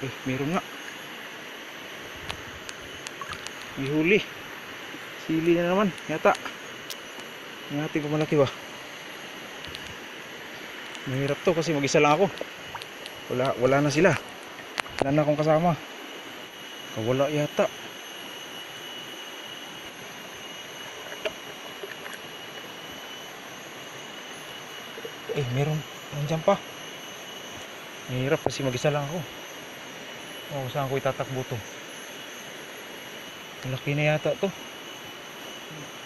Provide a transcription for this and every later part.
Eh, meron nga. May huli. Sili na naman, yata. Yung ating pamalaki ba? Mahirap to kasi mag-isa lang ako. Wala, wala na sila. Wala na akong kasama. Wala yata. Eh, meron. Nandiyan pa. Mahirap kasi mag-isa lang ako. Oh, saan ko itatakbo to? Malaki na yata to.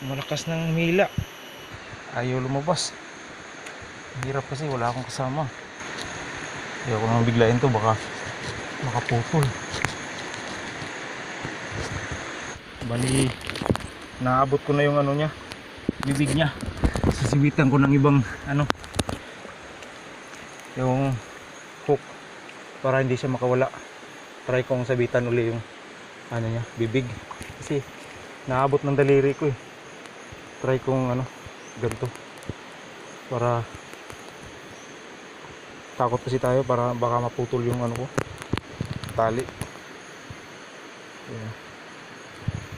Malakas ng mila. Ayaw lumabas. Hirap kasi wala akong kasama. Ayaw ko naman biglain to baka makaputol. Bali, naabot ko na yung ano niya, bibig niya. Sisiwitan ko ng ibang ano, yung hook para hindi siya makawala. Try kong sabitan uli yung ano niya, bibig. Kasi naabot ng daliri ko eh. Try kong ano, ganito. Para takot kasi tayo para baka maputol yung ano ko tali. Yeah.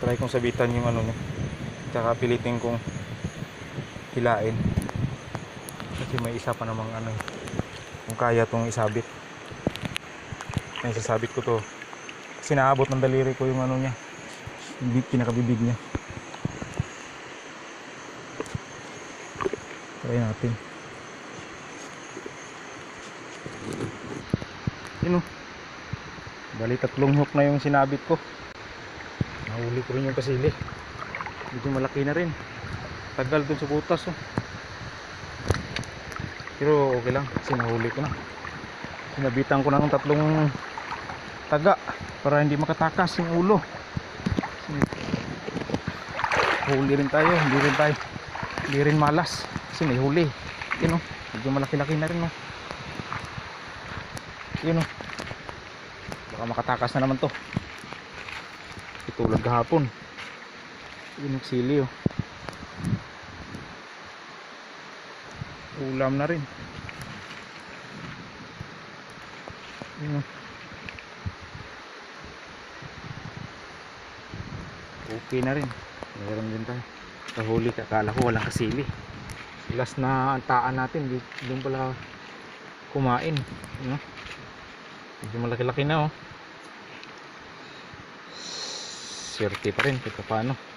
Try kong sabitan yung ano niya. Tsaka pilitin kong hilain. Kasi may isa pa namang ano eh kung kaya tong isabit ay sasabit ko to. Kasi naabot ng daliri ko yung ano niya. Yung big- pinakabibig niya. Try natin. Yun o bali tatlong hook na yung sinabit ko. Nahuli ko rin yung kasili. Medyo malaki na rin. Tagal dun sa butas oh. Pero okay lang kasi nahuli ko na. Sinabitan ko na ng tatlong taga para hindi makatakas yung ulo. Huli rin tayo, hindi rin tayo hindi rin malas kasi may huli. Yun o, medyo malaki-laki na rin o. Yun o. Baka makatakas na naman to. Itulad kahapon. Yun yung sili o. ulam na rin Yun, oh. Okay na rin. Meron din tayo. Kahuli ka kala ko walang kasili. Last na antaan natin. Doon pala kumain ano? medyo malaki laki na oh. Swerte pa rin kahit paano